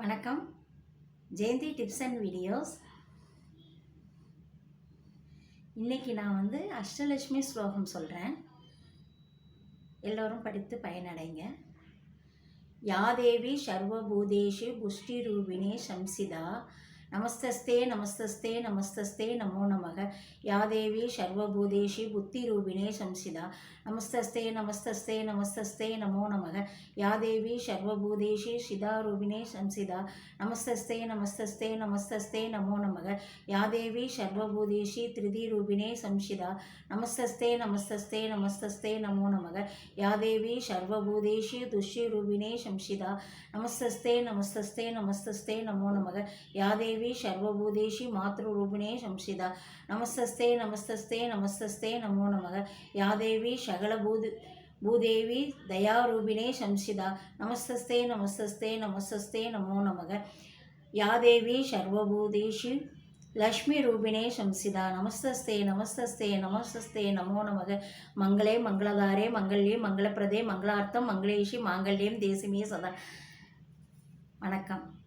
வணக்கம். Jayanthi tips and videos. இன்றைக்கி நான் வந்து அஷ்டலட்சுமி ஸ்லோகம் சொல்கிறேன் எல்லோரும் படித்து பயனடைங்க. யாதேவி சர்வபூதேஷு புஷ்டி ரூபிணி சம்சிதா நமஸ்தஸ்தே நமஸ்தஸ்தே நமஸ்தஸ்தே நமோ நமக. யாதேவி சர்வபூதேஷி புத்தி ரூபிணே சம்சிதா. நமஸ்தஸ்தே நமஸ்தஸ்தே நமஸ்தஸ்தே நமோ நமக. யாதேவி சர்வபூதேஷி சிதா ரூபிணே சம்சிதா. நமஸ்தஸ்தே நமஸ்தஸ்தே நமஸ்தஸ்தே நமோ நமக. யாதேவி சர்வபூதேஷி திருதி ரூபிணே சம்சிதா. நமஸ்தஸ்தே நமஸ்தஸ்தே நமஸ்தஸ்தே நமோ நமக. யாதேவி சர்வபூதேஷி துஷ்யரூபிணே சம்சிதா. நமஸ்தஸ்தே நமஸ்தஸ்தே நமஸ்தஸ்தே நமோ நமக. யாதேவி தேவி சர்வபூதேஷி மாத்ருரூபிணே சம்சிதா. நமஸ்தஸ்தே நமஸ்தஸ்தே நமஸ்தஸ்தே நமோ நமக. யாதேவி சகலபூது பூதேவி தயாரூபிணே சம்சிதா. நமஸ்தஸ்தே நமஸ்தஸ்தே நமஸ்தஸ்தே நமோ நமக. யாதேவி சர்வபூதேஷி லக்ஷ்மி ரூபிணே சம்சிதா. நமஸ்தஸ்தே நமஸ்தஸ்தே நமஸ்தஸ்தே நமோ நமக. மங்களே மங்களதாரே மங்கள்யே மங்களப்பிரதே மங்களார்த்தம் மங்களேஷி மாங்கல்யம் தேசிமே சதா. வணக்கம்.